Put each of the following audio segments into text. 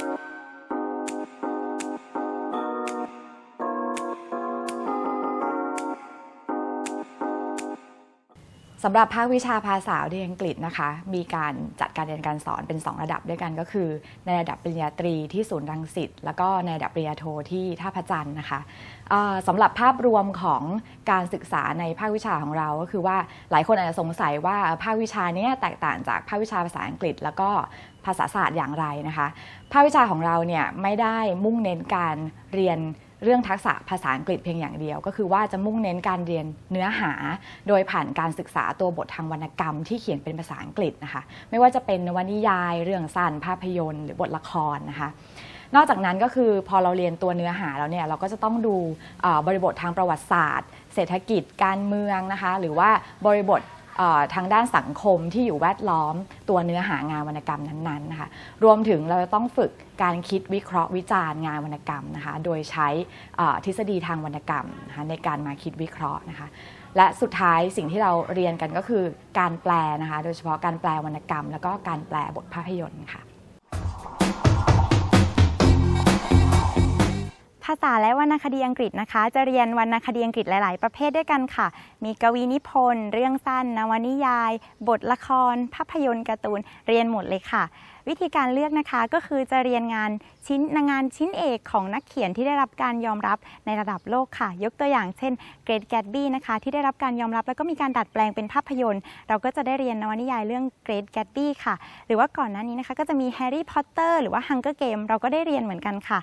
you สำหรับภาควิชาภาษาเรียนอังกฤษนะคะ มีการจัดการเรียนการสอนเป็น 2 ระดับด้วยกันก็คือ ในระดับปริญญาตรีที่ศูนย์รังสิตแล้วก็ในระดับปริญญาโทที่ท่าพระจันทร์นะคะสำหรับภาพรวมของการศึกษาในภาควิชาของเราก็คือว่าหลายคนอาจจะสงสัยว่าภาควิชานี้แตกต่างจากภาควิชาภาษาอังกฤษ แล้วก็ภาษาศาสตร์อย่างไรนะคะ ภาควิชาของเราเนี่ยไม่ได้มุ่งเน้นการเรียน เรื่องทักษะภาษาอังกฤษเพียงอย่างเดียว ก็คือว่าจะมุ่งเน้นการเรียนเนื้อหา โดยผ่านการศึกษาตัวบททางวรรณกรรมที่เขียนเป็นภาษาอังกฤษนะคะ ไม่ว่าจะเป็นนวนิยาย เรื่องสั้นภาพยนตร์ หรือบทละครนะคะนอกจากนั้นก็คือพอเราเรียนตัวเนื้อหาแล้วเนี่ยเราก็จะต้องดูบริบททางประวัติศาสตร์ เศรษฐกิจการเมืองนะคะ หรือว่าบริบท ทางด้านสังคมที่อยู่แวดล้อมตัวเนื้อหางานวรรณกรรมนั้นๆนะคะรวมถึงเราจะต้องฝึกการคิดวิเคราะห์วิจารณ์งานวรรณกรรมนะคะโดยใช้ทฤษฎีทางวรรณกรรมนะคะในการมาคิดวิเคราะห์นะคะและสุดท้ายสิ่งที่เราเรียนกันก็คือการแปลนะคะโดยเฉพาะการแปลวรรณกรรม แล้วก็การแปลบทภาพยนตร์ค่ะ ภาษาและวรรณคดีอังกฤษนะคะ จะเรียนวรรณคดีอังกฤษหลาย ๆ ประเภทด้วยกันค่ะ มีกวีนิพนธ์ เรื่องสั้น นวนิยาย บทละคร ภาพยนตร์การ์ตูน เรียนหมดเลยค่ะ วิธีการเลือกนะคะก็คือจะเรียนงานชิ้นงานชิ้นเอกของนักเขียนที่ได้รับการยอมรับในระดับโลกค่ะ ยกตัวอย่างเช่นเกรดแกตบี้นะคะที่ได้รับการยอมรับแล้วก็มีการดัดแปลงเป็นภาพยนตร์ เราก็จะได้เรียนนวนิยายเรื่องเกรดแกตบี้ค่ะ หรือว่าก่อนหน้านี้นะคะก็จะมีแฮร์รี่พอตเตอร์หรือว่าฮังเกอร์เกมเราก็ได้เรียนเหมือนกันค่ะ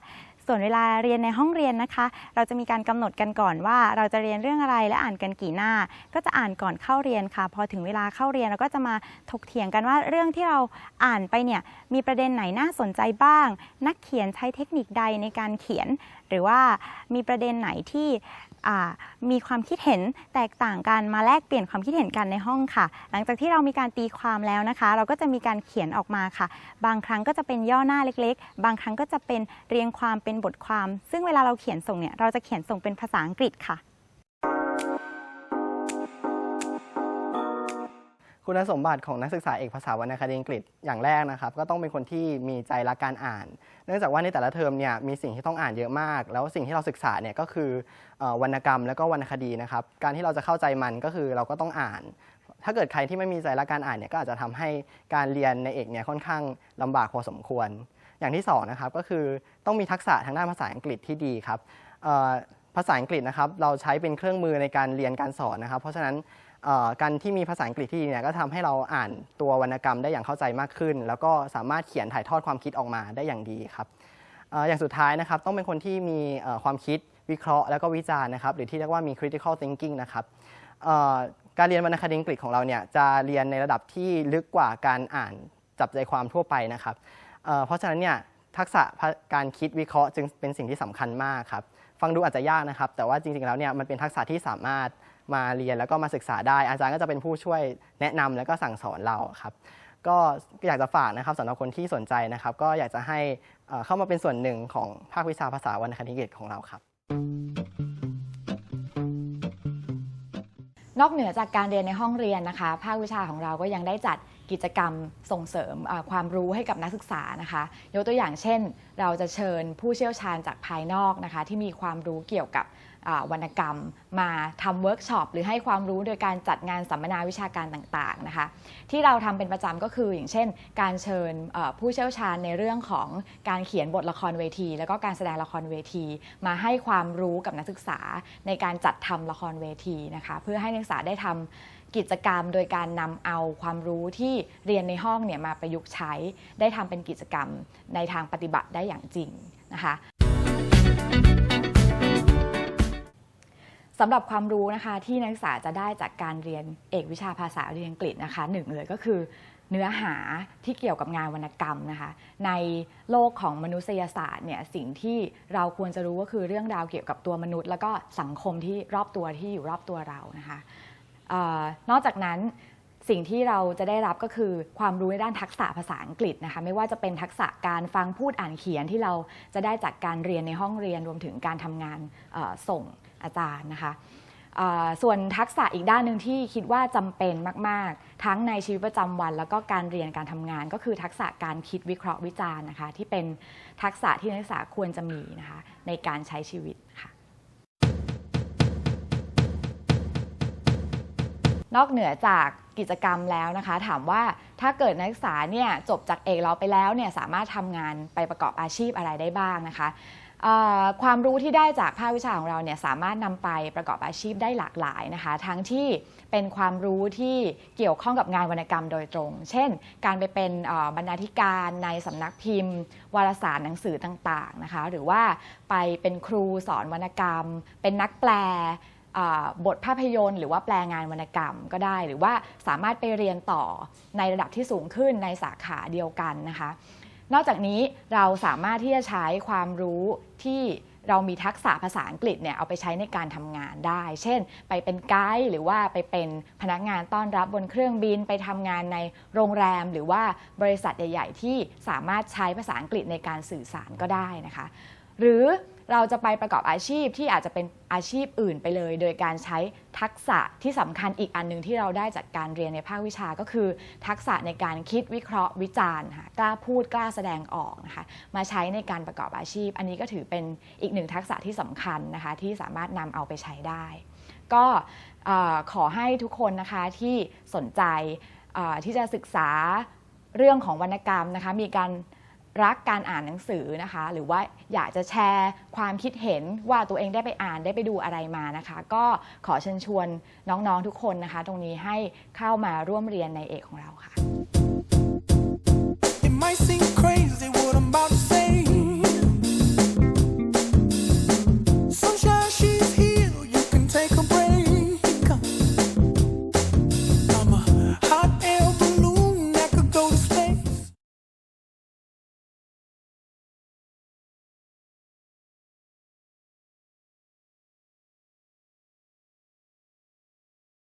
ส่วนเวลาเรียนในห้องเรียนนะคะ เราจะมีการกำหนดกันก่อนว่า เราจะเรียนเรื่องอะไรและอ่านกันกี่หน้า ก็จะอ่านก่อนเข้าเรียนค่ะ พอถึงเวลาเข้าเรียนเราก็จะมาถกเถียงกันว่าเรื่องที่เราอ่านไปเนี่ยมีประเด็นไหนน่าสนใจบ้าง นักเขียนใช้เทคนิคใดในการเขียน หรือว่ามีประเด็นไหนที่ มีความคิดเห็นแตกต่างกันมาแลกเปลี่ยนความคิดเห็นกันในห้องค่ะ หลังจากที่เรามีการตีความแล้วนะคะ เราก็จะมีการเขียนออกมาค่ะ บางครั้งก็จะเป็นย่อหน้าเล็ก ๆ บางครั้งก็จะเป็นเรียงความเป็นบทความ ซึ่งเวลาเราเขียนส่งเนี่ยเราจะเขียนส่งเป็นภาษาอังกฤษค่ะ คุณสมบัติของนักศึกษาเอกภาษาวรรณคดีอังกฤษอย่างแรกนะครับ ก็ต้องเป็นคนที่มีใจรักการอ่าน เนื่องจากว่าในแต่ละเทอมเนี่ยมีสิ่งที่ต้องอ่านเยอะมาก แล้วสิ่งที่เราศึกษาเนี่ยก็คือวรรณกรรมแล้วก็วรรณคดีนะครับ การที่เราจะเข้าใจมันก็คือเราก็ต้องอ่าน ถ้าเกิดใครที่ไม่มีใจรักการอ่านเนี่ยก็อาจจะทำให้การเรียนในเอกเนี่ยค่อนข้างลำบากพอสมควร อย่างที่สองนะครับก็คือต้องมีทักษะทางด้านภาษาอังกฤษที่ดีครับภาษาอังกฤษนะครับเราใช้เป็นเครื่องมือในการเรียนการสอนนะครับ เพราะฉะนั้น การที่มีภาษาอังกฤษที่ดีเนี่ยก็ทำให้เราอ่านตัววรรณกรรมได้อย่างเข้าใจมากขึ้น แล้วก็สามารถเขียนถ่ายทอดความคิดออกมาได้อย่างดีครับออย่างสุดท้ายนะครับต้องเป็นคนที่มีความคิดวิเคราะห์แล้วก็วิจารณ์นะครับหรือที่เรียกว่ามี critical thinking นะครับการเรียนวรรณคดีอังกฤษของเราเนี่ยจะเรียนในระดับที่ลึกกว่าการอ่านจับใจความทั่วไปนะครับเเพราะฉะนั้นเนี่ยทักษะการคิดวิเคราะห์จึงเป็นสิ่งที่สำคัญมากครับฟังดูอาจจะยากนะครับ แต่ว่าจริงๆแล้วเนี่ยมันเป็นทักษะที่สามารถ มาเรียนแล้วก็มาศึกษาได้ อาจารย์ก็จะเป็นผู้ช่วยแนะนำแล้วก็สั่งสอนเราครับก็อยากจะฝากนะครับสำหรับคนที่สนใจนะครับ ก็อยากจะให้เข้ามาเป็นส่วนหนึ่งของภาควิชาภาษาวรรณคดีอังกฤษของเราครับ นอกเหนือจากการเรียนในห้องเรียนนะคะ ภาควิชาของเราก็ยังได้จัดกิจกรรมส่งเสริมความรู้ให้กับนักศึกษานะคะ ยกตัวอย่างเช่น เราจะเชิญผู้เชี่ยวชาญจากภายนอกนะคะ ที่มีความรู้เกี่ยวกับ วรรณกรรม มาทำเวิร์กช็อปหรือให้ความรู้โดยการจัดงานสัมมนาวิชาการต่างๆนะคะ ที่เราทำเป็นประจำก็คืออย่างเช่น การเชิญผู้เชี่ยวชาญในเรื่องของการเขียนบทละครเวที แล้วก็การแสดงละครเวที มาให้ความรู้กับนักศึกษาในการจัดทำละครเวทีนะคะเพื่อให้นักศึกษาได้ทำกิจกรรมโดยการนำเอาความรู้ที่เรียนในห้องเนี่ยมาประยุกต์ใช้ ได้ทำเป็นกิจกรรมในทางปฏิบัติได้อย่างจริงนะคะ สำหรับความรู้นะคะที่นักศึกษาจะได้จากการเรียนเอกวิชาภาษาเรียนอังกฤษนะคะหนึ่งเลยก็คือเนื้อหาที่เกี่ยวกับงานวรรณกรรมนะคะ ในโลกของมนุษยศาสตร์เนี่ยสิ่งที่เราควรจะรู้ก็คือเรื่องราวเกี่ยวกับตัวมนุษย์ แล้วก็สังคมที่รอบตัวที่อยู่รอบตัวเรานะคะออนอกจากนั้นสิ่งที่เราจะได้รับก็คือความรู้ในด้านทักษะภาษาอังกฤษนะคะไม่ว่าจะเป็นทักษะการฟังพูดอ่านเขียนที่เราจะได้จากการเรียนในห้องเรียนรวมถึงการทำงานส่ง อาจารย์นะคะส่วนทักษะอีกด้านหนึ่งที่คิดว่าจำเป็นมาก ๆ ทั้งในชีวิตประจำวัน แล้วก็การเรียนการทำงาน ก็คือทักษะการคิดวิเคราะห์วิจารณ์นะคะ ที่เป็นทักษะที่นักศึกษาควรจะมีนะคะในการใช้ชีวิตค่ะนอกเหนือจากกิจกรรมแล้วนะคะ ถามว่าถ้าเกิดนักศึกษาเนี่ยจบจากเอกเราไปแล้วเนี่ยสามารถทำงานไปประกอบอาชีพอะไรได้บ้างนะคะ ความรู้ที่ได้จากภาควิชาของเราเนี่ยสามารถนำไปประกอบอาชีพได้หลากหลายนะคะ ทั้งที่เป็นความรู้ที่เกี่ยวข้องกับงานวรรณกรรมโดยตรง เช่น การไปเป็นบรรณาธิการในสำนักพิมพ์ วารสารหนังสือต่างๆนะคะ หรือว่าไปเป็นครูสอนวรรณกรรม เป็นนักแปลบทภาพยนตร์หรือว่าแปลงานวรรณกรรมก็ได้ หรือว่าสามารถไปเรียนต่อในระดับที่สูงขึ้นในสาขาเดียวกันนะคะ นอกจากนี้เราสามารถที่จะใช้ความรู้ที่เรามีทักษะภาษาอังกฤษเนี่ยเอาไปใช้ในการทำงานได้ เช่น ไปเป็นไกด์หรือว่าไปเป็นพนักงานต้อนรับบนเครื่องบิน ไปทำงานในโรงแรม หรือว่าบริษัทใหญ่ ๆ ที่สามารถใช้ภาษาอังกฤษในการสื่อสารก็ได้นะคะ หรือเราจะไปประกอบอาชีพที่อาจจะเป็นอาชีพอื่นไปเลย โดยการใช้ทักษะที่สำคัญอีกอันหนึ่งที่เราได้จากการเรียนในภาควิชาก็คือ ทักษะในการคิดวิเคราะห์วิจารณ์ค่ะกล้าพูดกล้าแสดงออกนะคะมาใช้ในการประกอบอาชีพ อันนี้ก็ถือเป็นอีกหนึ่งทักษะที่สำคัญนะคะที่สามารถนำเอาไปใช้ได้ ก็ขอให้ทุกคนนะคะที่สนใจที่จะศึกษาเรื่องของวรรณกรรมนะคะมีการ รักการอ่านหนังสือนะคะ หรือว่าอยากจะแชร์ความคิดเห็นว่าตัวเองได้ไปอ่านได้ไปดูอะไรมานะคะ ก็ขอเชิญชวนน้องๆทุกคนนะคะ ตรงนี้ให้เข้ามาร่วมเรียนในเอกของเราค่ะ